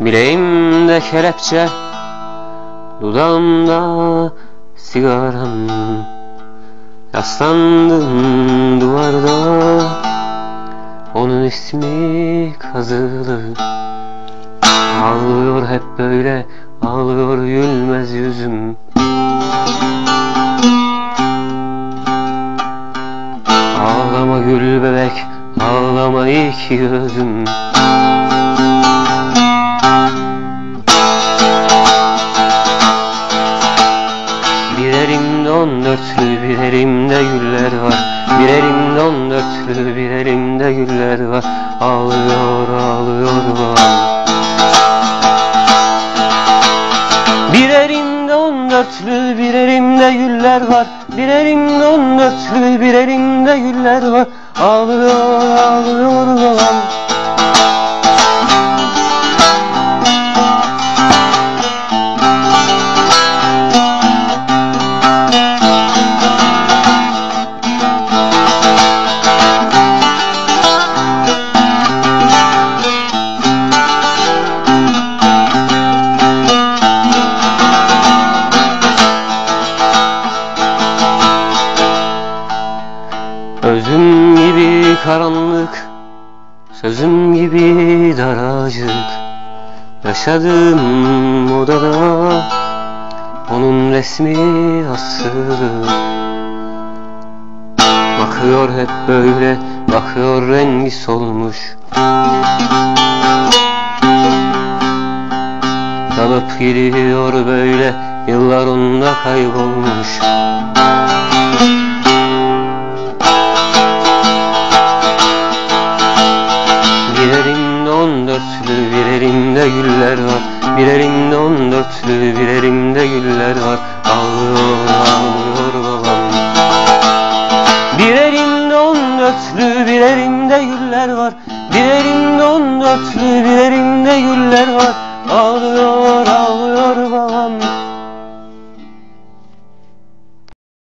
Bileğimde kelepçe Dudağımda sigaram. Yaslandım duvarda Onun ismi kazılı. Ağlıyor hep böyle Ağlıyor gülmez yüzüm. Ağlama gül bebek Ağlama iki gözüm on dörtlü bir elimde güller var. Bir elimde on dörtlü bir elimde güller var. Ağlıyor ağlıyor babam Bir elimde on dörtlü bir elimde güller var. Bir elimde on dörtlü bir elimde güller var. Ağlıyor ağlıyor babam Özüm gibi karanlık Sözüm gibi daracık. Yaşadığım odada Onun resmi asılı Bakıyor hep böyle Bakıyor rengi solmuş. Dalıp gidiyor böyle Yıllar onda kaybolmuş Bir elimde güller var Bir elimde on dörtlü Bir elimde güller var. Ağlıyor ağlıyor babam. Bir elimde on dörtlü Bir elimde güller var. Bir elimde on dörtlü Bir